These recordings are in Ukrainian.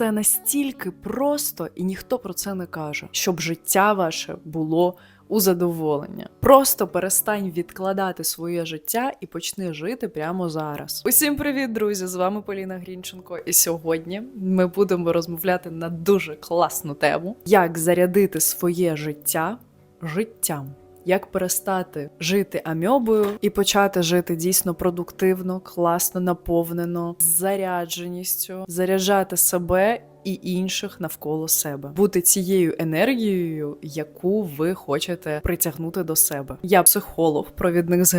Це настільки просто, і ніхто про це не каже, щоб життя ваше було у задоволення. Просто перестань відкладати своє життя і почни жити прямо зараз. Усім привіт, друзі! З вами Поліна Грінченко. І сьогодні ми будемо розмовляти на дуже класну тему: як зарядити своє життя життям. Як перестати жити амьобою і почати жити дійсно продуктивно, класно, наповнено, з зарядженістю, заряджати себе і інших навколо себе, бути цією енергією, яку ви хочете притягнути до себе. Я психолог, провідник з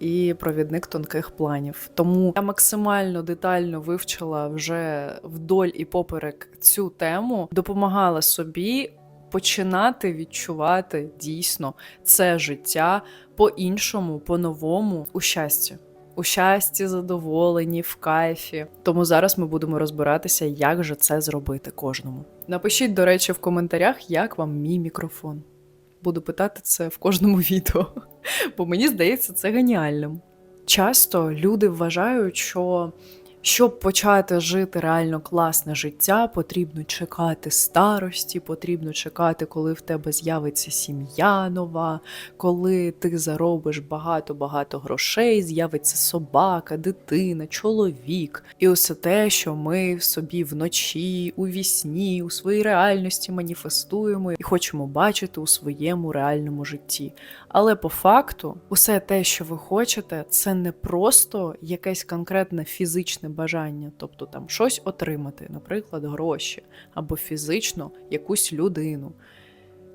і провідник тонких планів. Тому я максимально детально вивчила вже вдоль і поперек цю тему, допомагала собі починати відчувати дійсно це життя по-іншому, по-новому у щасті. У щасті, задоволенні, в кайфі. Тому зараз ми будемо розбиратися, як же це зробити кожному. Напишіть, до речі, в коментарях, як вам мій мікрофон. Буду питати це в кожному відео, бо мені здається це геніальним. Часто люди вважають, що щоб почати жити реально класне життя, потрібно чекати старості, потрібно чекати, коли в тебе з'явиться сім'я нова, коли ти заробиш багато-багато грошей, з'явиться собака, дитина, чоловік. І усе те, що ми собі вночі, у вісні, у своїй реальності маніфестуємо і хочемо бачити у своєму реальному житті. Але по факту, усе те, що ви хочете, це не просто якесь конкретне фізичне бажання, тобто там щось отримати, наприклад, гроші або фізично якусь людину.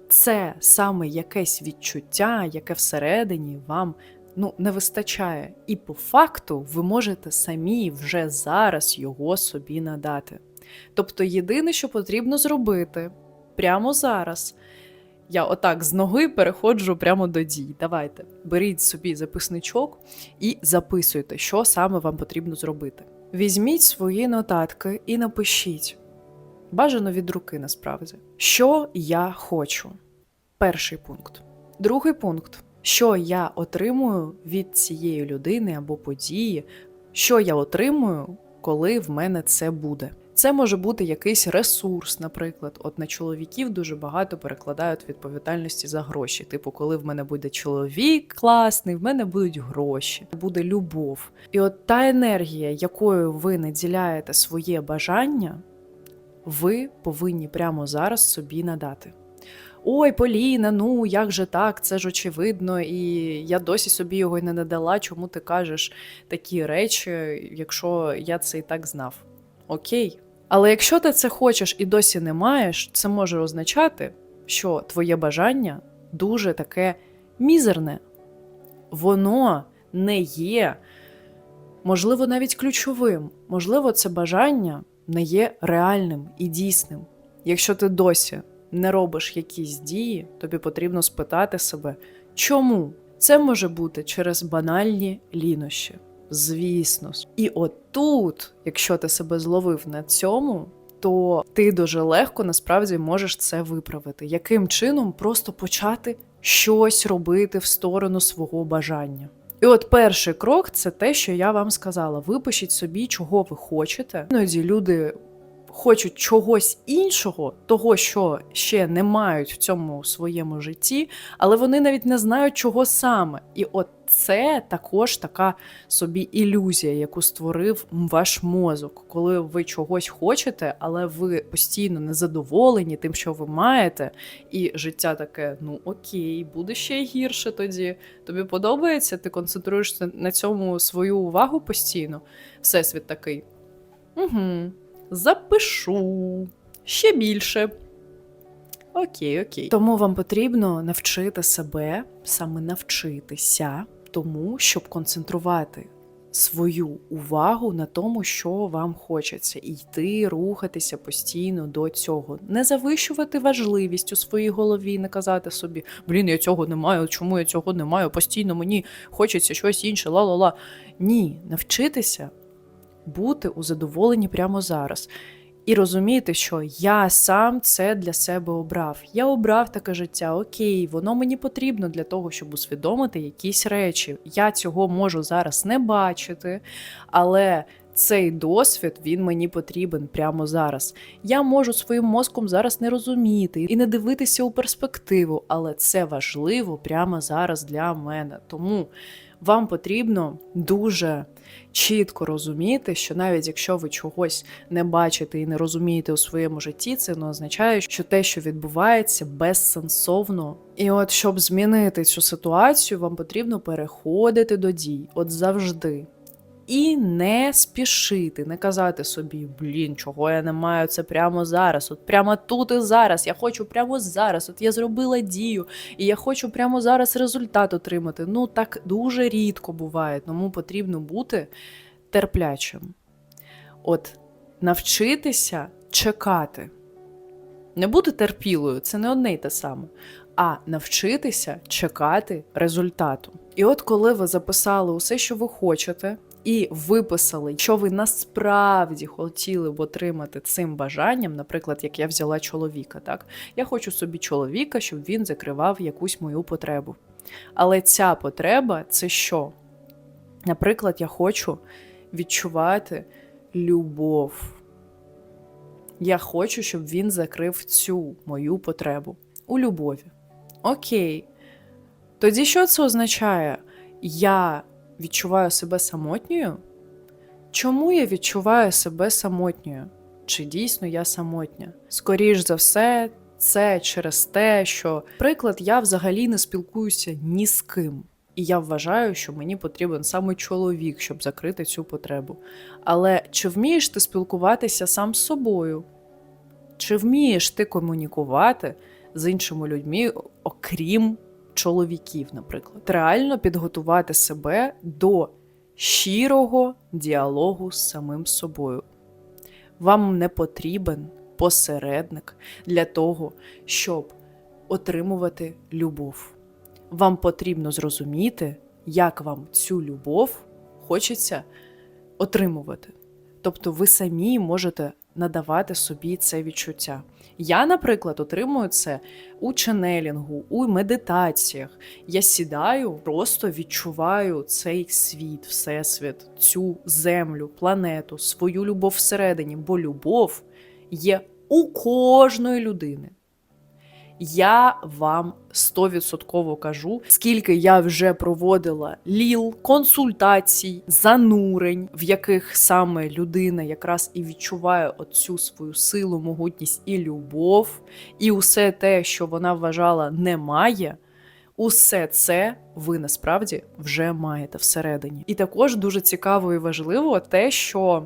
Це саме якесь відчуття, яке всередині вам ну, не вистачає. І по факту ви можете самі вже зараз його собі надати. Тобто, єдине, що потрібно зробити прямо зараз. Я отак з ноги переходжу прямо до дій. Давайте беріть собі записничок і записуйте, що саме вам потрібно зробити. Візьміть свої нотатки і напишіть. Бажано від руки насправді. Що я хочу? Перший пункт. Другий пункт. Що я отримую від цієї людини або події, що я отримую, коли в мене це буде. Це може бути якийсь ресурс, наприклад. От на чоловіків дуже багато перекладають відповідальності за гроші. Типу, коли в мене буде чоловік класний, в мене будуть гроші, буде любов. І от та енергія, якою ви наділяєте своє бажання, ви повинні прямо зараз собі надати. Ой, Поліна, ну як же так? Це ж очевидно, і я досі собі його й не надала. Чому ти кажеш такі речі, якщо я це і так знав? Окей. Але якщо ти це хочеш і досі не маєш, це може означати, що твоє бажання дуже таке мізерне. Воно не є, можливо, навіть ключовим. Можливо, це бажання не є реальним і дійсним. Якщо ти досі не робиш якісь дії, тобі потрібно спитати себе, чому це може бути через банальні лінощі. Звісно ж. І отут, якщо ти себе зловив на цьому, то ти дуже легко насправді можеш це виправити. Яким чином просто почати щось робити в сторону свого бажання? І от перший крок це те, що я вам сказала: випишіть собі, чого ви хочете. Іноді люди хочуть чогось іншого, того, що ще не мають в цьому своєму житті, але вони навіть не знають, чого саме. І от це також така собі ілюзія, яку створив ваш мозок, коли ви чогось хочете, але ви постійно незадоволені тим, що ви маєте, і життя таке: ну окей, буде ще гірше тоді. Тобі подобається, ти концентруєшся на цьому свою увагу постійно. Всесвіт такий. Угу запишу ще більше. Окей, окей. Тому вам потрібно навчити себе, саме навчитися тому, щоб концентрувати свою увагу на тому, що вам хочеться, і йти, рухатися постійно до цього, не завищувати важливість у своїй голові, не казати собі, блін, я цього не маю, чому я цього не маю? Постійно мені хочеться щось інше, ла-ла-ла. Ні, навчитися бути у задоволенні прямо зараз. І розуміти, що я сам це для себе обрав. Я обрав таке життя, окей, воно мені потрібно для того, щоб усвідомити якісь речі. Я цього можу зараз не бачити, але Цей досвід він мені потрібен прямо зараз. Я можу своїм мозком зараз не розуміти і не дивитися у перспективу, але це важливо прямо зараз для мене. Тому вам потрібно дуже чітко розуміти, що навіть якщо ви чогось не бачите і не розумієте у своєму житті, це не означає, що те, що відбувається, безсенсовно. І от щоб змінити цю ситуацію, вам потрібно переходити до дій, от завжди. І не спішити, не казати собі, блін, чого я не маю це прямо зараз, от прямо тут і зараз. Я хочу прямо зараз. От я зробила дію, і я хочу прямо зараз результат отримати. Ну так дуже рідко буває, тому потрібно бути терплячим. От навчитися чекати. Не бути терпілою, це не одне й те саме, а навчитися чекати результату. І от коли ви записали усе, що ви хочете, і виписали, що ви насправді хотіли б отримати цим бажанням, наприклад, як я взяла чоловіка, так я хочу собі чоловіка, щоб він закривав якусь мою потребу. Але ця потреба це що? Наприклад, я хочу відчувати любов. Я хочу, щоб він закрив цю мою потребу у любові. Окей. Тоді що це означає? Я відчуваю себе самотньою? Чому я відчуваю себе самотньою? Чи дійсно я самотня? Скоріш за все, це через те, що, приклад, я взагалі не спілкуюся ні з ким. І я вважаю, що мені потрібен саме чоловік, щоб закрити цю потребу. Але чи вмієш ти спілкуватися сам з собою? Чи вмієш ти комунікувати з іншими людьми, окрім чоловіків, наприклад? Реально підготувати себе до щирого діалогу з самим собою. Вам не потрібен посередник для того, щоб отримувати любов. Вам потрібно зрозуміти, як вам цю любов хочеться отримувати. Тобто ви самі можете надавати собі це відчуття. Я, наприклад, отримую це у ченелінгу, у медитаціях. Я сідаю, просто відчуваю цей світ, всесвіт, цю землю, планету, свою любов всередині, бо любов є у кожної людини. Я вам стовідсотково кажу, скільки я вже проводила ліл, консультацій, занурень, в яких саме людина якраз і відчуває оцю свою силу, могутність і любов, і усе те, що вона вважала, немає. Усе це ви насправді вже маєте всередині. І також дуже цікаво і важливо те, що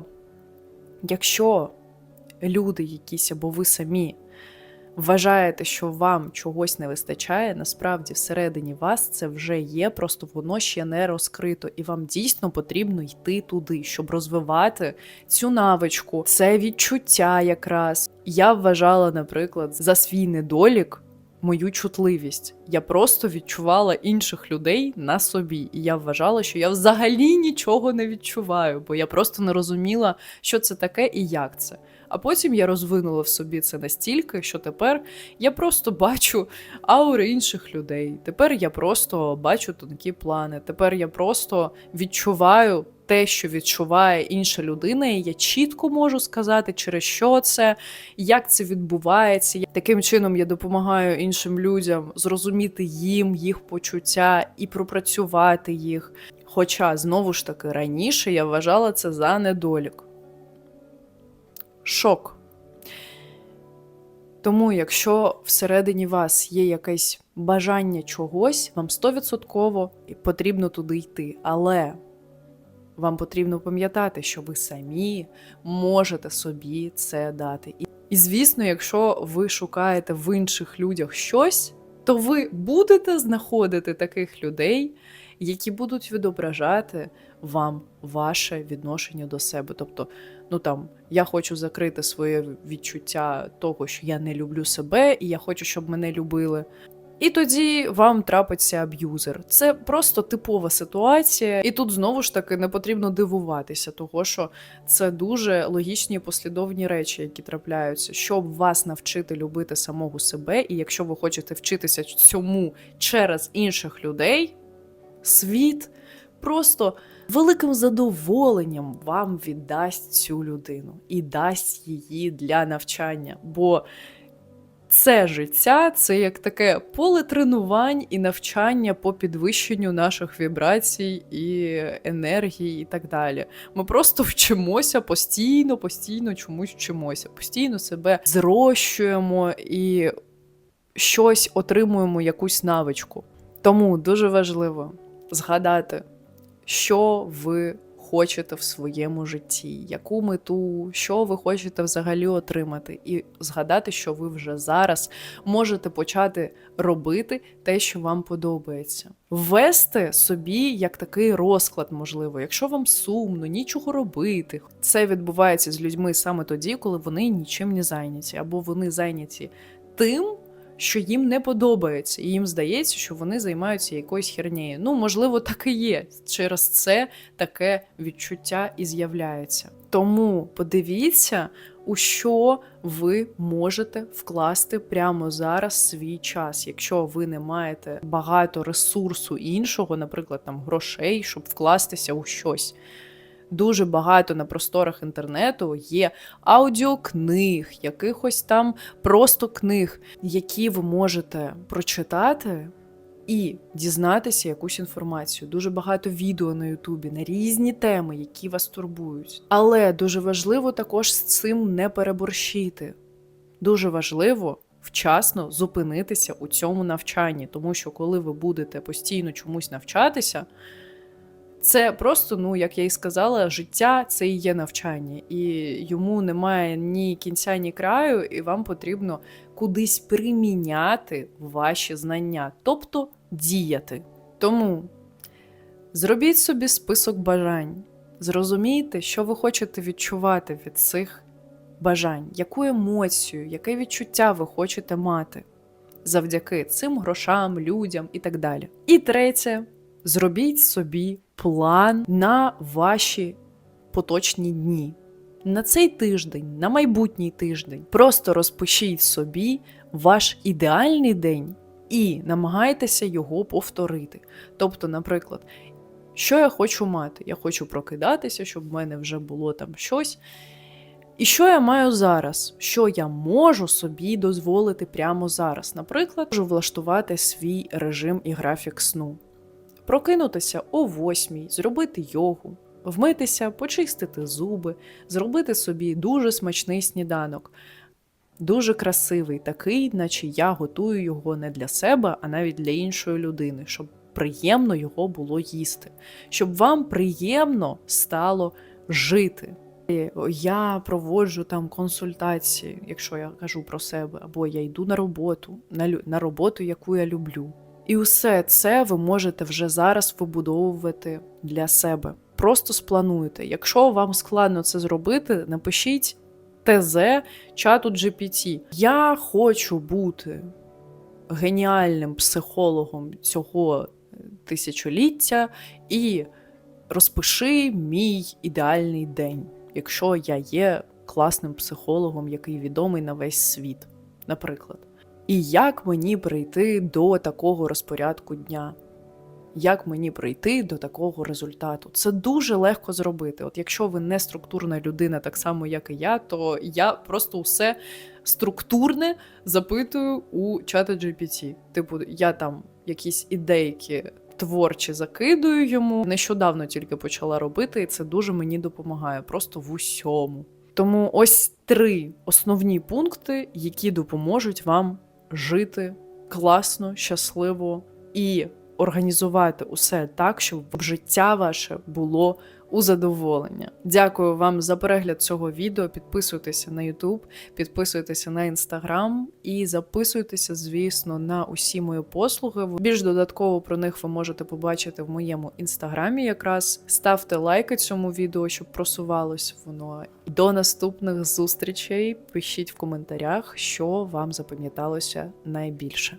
якщо люди якісь або ви самі вважаєте, що вам чогось не вистачає, насправді всередині вас це вже є, просто воно ще не розкрито, і вам дійсно потрібно йти туди, щоб розвивати цю навичку, це відчуття якраз. Я вважала, наприклад, за свій недолік. Мою чутливість. Я просто відчувала інших людей на собі, і я вважала, що я взагалі нічого не відчуваю, бо я просто не розуміла, що це таке і як це. А потім я розвинула в собі це настільки, що тепер я просто бачу аури інших людей. Тепер я просто бачу тонкі плани. Тепер я просто відчуваю те, що відчуває інша людина, і я чітко можу сказати, через що це, як це відбувається. Таким чином я допомагаю іншим людям зрозуміти їм їх почуття і пропрацювати їх. Хоча знову ж таки раніше я вважала це за недолік шок. Тому, якщо всередині вас є якесь бажання чогось, вам 100% потрібно туди йти. Але вам потрібно пам'ятати, що ви самі можете собі це дати. І, звісно, якщо ви шукаєте в інших людях щось, то ви будете знаходити таких людей, які будуть відображати вам ваше відношення до себе. Тобто, ну там я хочу закрити своє відчуття того, що я не люблю себе, і я хочу, щоб мене любили. І тоді вам трапиться аб'юзер. Це просто типова ситуація, і тут знову ж таки не потрібно дивуватися, того що це дуже логічні послідовні речі, які трапляються, щоб вас навчити любити самого себе. І якщо ви хочете вчитися цьому через інших людей, світ просто великим задоволенням вам віддасть цю людину і дасть її для навчання. Бо це життя це як таке поле тренувань і навчання по підвищенню наших вібрацій і енергії, і так далі. Ми просто вчимося постійно, постійно чомусь вчимося, постійно себе зрощуємо і щось отримуємо, якусь навичку. Тому дуже важливо згадати, що ви хочете в своєму житті, яку мету, що ви хочете взагалі отримати, і згадати, що ви вже зараз можете почати робити те, що вам подобається. Ввести собі як такий розклад, можливо, якщо вам сумно, нічого робити. Це відбувається з людьми саме тоді, коли вони нічим не зайняті, або вони зайняті тим що їм не подобається, і їм здається, що вони займаються якоюсь хернею. Ну, можливо, так і є. Через це таке відчуття і з'являється. Тому подивіться, у що ви можете вкласти прямо зараз свій час, якщо ви не маєте багато ресурсу іншого, наприклад, там грошей, щоб вкластися у щось дуже багато на просторах інтернету є аудіокниг, якихось там просто книг, які ви можете прочитати. І дізнатися якусь інформацію. Дуже багато відео на Ютубі на різні теми, які вас турбують. Але дуже важливо також з цим не переборщити. Дуже важливо вчасно зупинитися у цьому навчанні, тому що коли ви будете постійно чомусь навчатися, це просто, ну як я і сказала, життя це і є навчання, і йому немає ні кінця, ні краю, і вам потрібно кудись приміняти ваші знання, тобто діяти. Тому зробіть собі список бажань, зрозумійте, що ви хочете відчувати від цих бажань, яку емоцію, яке відчуття ви хочете мати завдяки цим грошам, людям і так далі. І третє, зробіть собі план на ваші поточні дні. На цей тиждень, на майбутній тиждень. Просто розпишіть собі ваш ідеальний день і намагайтеся його повторити. Тобто, наприклад, що я хочу мати? Я хочу прокидатися, щоб в мене вже було там щось. І що я маю зараз? Що я можу собі дозволити прямо зараз? Наприклад, можу влаштувати свій режим і графік сну прокинутися о восьмій, зробити йогу, вмитися, почистити зуби, зробити собі дуже смачний сніданок. Дуже красивий, такий, наче я готую його не для себе, а навіть для іншої людини, щоб приємно його було їсти, щоб вам приємно стало жити. Я проводжу там консультації, якщо я кажу про себе, або я йду на роботу, на, роботу, яку я люблю. І усе це ви можете вже зараз вибудовувати для себе. Просто сплануйте. Якщо вам складно це зробити, напишіть ТЗ чату GPT. Я хочу бути геніальним психологом цього тисячоліття і розпиши мій ідеальний день, якщо я є класним психологом, який відомий на весь світ, наприклад. І як мені прийти до такого розпорядку дня? Як мені прийти до такого результату? Це дуже легко зробити. От якщо ви не структурна людина, так само як і я, то я просто все структурне запитую у чата GPT. Типу, я там якісь ідейки творчі закидую йому. Нещодавно тільки почала робити, і це дуже мені допомагає, просто в усьому. Тому ось три основні пункти, які допоможуть вам жити класно, щасливо і організувати усе так, щоб життя ваше було у задоволення. Дякую вам за перегляд цього відео. Підписуйтеся на YouTube, підписуйтеся на Instagram і записуйтеся, звісно, на усі мої послуги. Більш додатково про них ви можете побачити в моєму інстаграмі. Якраз ставте лайки цьому відео, щоб просувалось воно. До наступних зустрічей. Пишіть в коментарях, що вам запам'яталося найбільше.